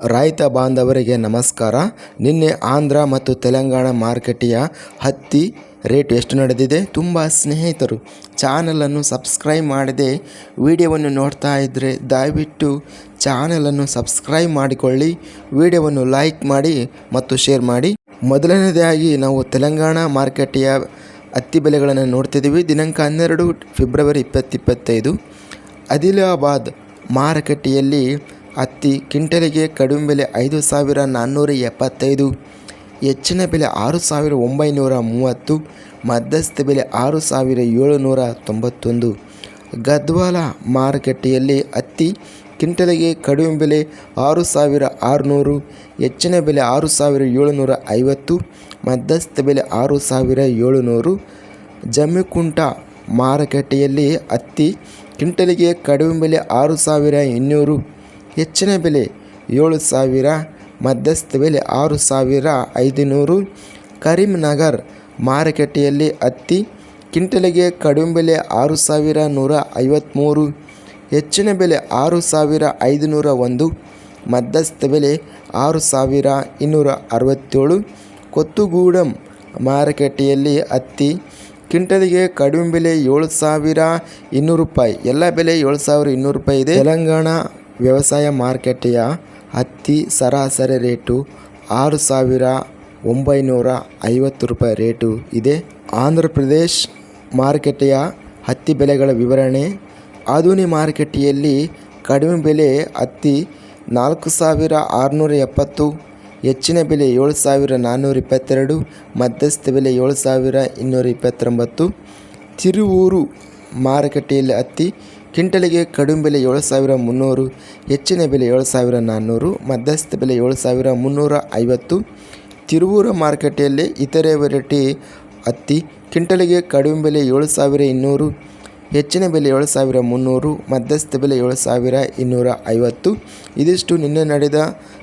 ರೈತ ಬಾಂಧವರಿಗೆ ನಮಸ್ಕಾರ. ನಿನ್ನೆ ಆಂಧ್ರ ಮತ್ತು ತೆಲಂಗಾಣ ಮಾರುಕಟ್ಟೆಯ ಹತ್ತಿ ರೇಟ್ ಎಷ್ಟು ನಡೆದಿದೆ? ತುಂಬ ಸ್ನೇಹಿತರು ಚಾನಲನ್ನು ಸಬ್ಸ್ಕ್ರೈಬ್ ಮಾಡದೆ ವಿಡಿಯೋವನ್ನು ನೋಡ್ತಾ ಇದ್ದರೆ ದಯವಿಟ್ಟು ಚಾನಲನ್ನು ಸಬ್ಸ್ಕ್ರೈಬ್ ಮಾಡಿಕೊಳ್ಳಿ. ವಿಡಿಯೋವನ್ನು ಲೈಕ್ ಮಾಡಿ ಮತ್ತು ಶೇರ್ ಮಾಡಿ. ಮೊದಲನೇದಾಗಿ ನಾವು ತೆಲಂಗಾಣ ಮಾರುಕಟ್ಟೆಯ ಹತ್ತಿ ಬೆಲೆಗಳನ್ನು ನೋಡ್ತಿದ್ದೀವಿ. ದಿನಾಂಕ ಹನ್ನೆರಡು ಫೆಬ್ರವರಿ ಇಪ್ಪತ್ತಿಪ್ಪತ್ತೈದು ಆದಿಲಾಬಾದ್ ಮಾರುಕಟ್ಟೆಯಲ್ಲಿ ಹತ್ತಿ, ಕ್ವಿಂಟಲಿಗೆ ಕಡಿಮೆ ಬೆಲೆ ಐದು ಸಾವಿರ ನಾನ್ನೂರ ಎಪ್ಪತ್ತೈದು, ಹೆಚ್ಚಿನ ಬೆಲೆ ಆರು ಸಾವಿರ ಒಂಬೈನೂರ ಮೂವತ್ತು, ಮಧ್ಯಸ್ಥ ಬೆಲೆ ಆರು ಸಾವಿರ ಏಳುನೂರ ತೊಂಬತ್ತೊಂದು. ಗದ್ವಾಲ ಮಾರುಕಟ್ಟೆಯಲ್ಲಿ ಹತ್ತಿ, ಕ್ವಿಂಟಲಿಗೆ ಕಡಿಮೆ ಬೆಲೆ ಆರು ಸಾವಿರ ಆರುನೂರು, ಹೆಚ್ಚಿನ ಬೆಲೆ ಆರು ಸಾವಿರ ಏಳುನೂರ ಐವತ್ತು, ಮಧ್ಯಸ್ಥ ಬೆಲೆ ಆರು ಸಾವಿರ ಏಳುನೂರು. ಜಮ್ಮಿಕುಂಟ ಮಾರುಕಟ್ಟೆಯಲ್ಲಿ ಹತ್ತಿ, ಕ್ವಿಂಟಲಿಗೆ ಕಡಿಮೆ ಬೆಲೆ ಆರು ಸಾವಿರ ಇನ್ನೂರು. ಹೆಚ್ಚಿನ ಬೆಲೆ ಏಳು ಸಾವಿರ, ಮಧ್ಯಸ್ಥ ಬೆಲೆ ಆರು ಸಾವಿರ ಐದುನೂರು. ಕರೀಂನಗರ್ ಮಾರುಕಟ್ಟೆಯಲ್ಲಿ ಹತ್ತಿ ಕಿಂಟಲಿಗೆ ಕಡಿಮೆ ಬೆಲೆ ಆರು ಸಾವಿರ ನೂರ ಐವತ್ತ್ಮೂರು ಹೆಚ್ಚಿನ ಬೆಲೆ ಆರು ಸಾವಿರ ಐದುನೂರ ಒಂದು. ಮಧ್ಯಸ್ಥ ಬೆಲೆ ಆರು ಸಾವಿರ ಇನ್ನೂರ ಅರವತ್ತೇಳು. ಕೊತ್ತುಗೂಡಂ ಮಾರುಕಟ್ಟೆಯಲ್ಲಿ ಹತ್ತಿ ಕಿಂಟಲಿಗೆ ಕಡಿಮೆ ಬೆಲೆ ಏಳು ಸಾವಿರ ಇನ್ನೂರು ರೂಪಾಯಿ. ಎಲ್ಲ ಬೆಲೆ ಏಳು ಸಾವಿರ ಇನ್ನೂರು ರೂಪಾಯಿ ಇದೆ. ತೆಲಂಗಾಣ ವ್ಯವಸಾಯ ಮಾರುಕಟ್ಟೆಯ ಹತ್ತಿ ಸರಾಸರಿ ರೇಟು ಆರು ಸಾವಿರ ಒಂಬೈನೂರ ಐವತ್ತು ರೂಪಾಯಿ ರೇಟು ಇದೆ. ಆಂಧ್ರ ಪ್ರದೇಶ್ ಮಾರುಕಟ್ಟೆಯ ಹತ್ತಿ ಬೆಲೆಗಳ ವಿವರಣೆ. ಆಧುನಿ ಮಾರುಕಟ್ಟೆಯಲ್ಲಿ ಕಡಿಮೆ ಬೆಲೆ ಹತ್ತಿ ನಾಲ್ಕು ಸಾವಿರ ಆರುನೂರ ಎಪ್ಪತ್ತು, ಹೆಚ್ಚಿನ ಬೆಲೆ ಏಳು ಸಾವಿರ ನಾನ್ನೂರ ಇಪ್ಪತ್ತೆರಡು, ಮಧ್ಯಸ್ಥ ಬೆಲೆ ಏಳು ಸಾವಿರ ಇನ್ನೂರ ಇಪ್ಪತ್ತೊಂಬತ್ತು. ತಿರುವೂರು ಮಾರುಕಟ್ಟೆಯಲ್ಲಿ ಹತ್ತಿ, ಕ್ವಿಂಟಲಿಗೆ ಕಡಿಮೆ ಬೆಲೆ ಏಳು ಸಾವಿರ ಮುನ್ನೂರು, ಹೆಚ್ಚಿನ ಬೆಲೆ ಏಳು ಸಾವಿರ ನಾನ್ನೂರು, ಮಧ್ಯಸ್ಥ ಬೆಲೆ ಏಳು ಸಾವಿರ ಮುನ್ನೂರ ಐವತ್ತು. ತಿರುವೂರ ಮಾರುಕಟ್ಟೆಯಲ್ಲಿ ಇತರೆ ವೆರೈಟಿ ಹತ್ತಿ, ಕ್ವಿಂಟಲಿಗೆ ಕಡಿಮೆ ಬೆಲೆ ಏಳು ಸಾವಿರ ಇನ್ನೂರು. ಹೆಚ್ಚಿನ ಬೆಲೆ ಏಳು ಸಾವಿರ ಮುನ್ನೂರು, ಮಧ್ಯಸ್ಥ ಬೆಲೆ ಏಳು ಸಾವಿರ ಇನ್ನೂರ ಐವತ್ತು. ಇದಿಷ್ಟು ನಿನ್ನೆ ನಡೆದ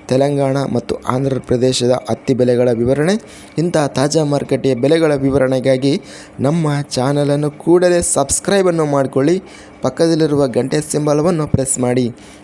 ತೆಲಂಗಾಣ ಮತ್ತು ಆಂಧ್ರ ಪ್ರದೇಶದ ಹತ್ತಿ ಬೆಲೆಗಳ ವಿವರಣೆ. ಇಂತಹ ತಾಜಾ ಮಾರುಕಟ್ಟೆಯ ಬೆಲೆಗಳ ವಿವರಣೆಗಾಗಿ ನಮ್ಮ ಚಾನಲನ್ನು ಕೂಡಲೇ ಸಬ್ಸ್ಕ್ರೈಬನ್ನು ಮಾಡಿಕೊಳ್ಳಿ. ಪಕ್ಕದಲ್ಲಿರುವ ಗಂಟೆ ಸಿಂಬಲವನ್ನು ಪ್ರೆಸ್ ಮಾಡಿ.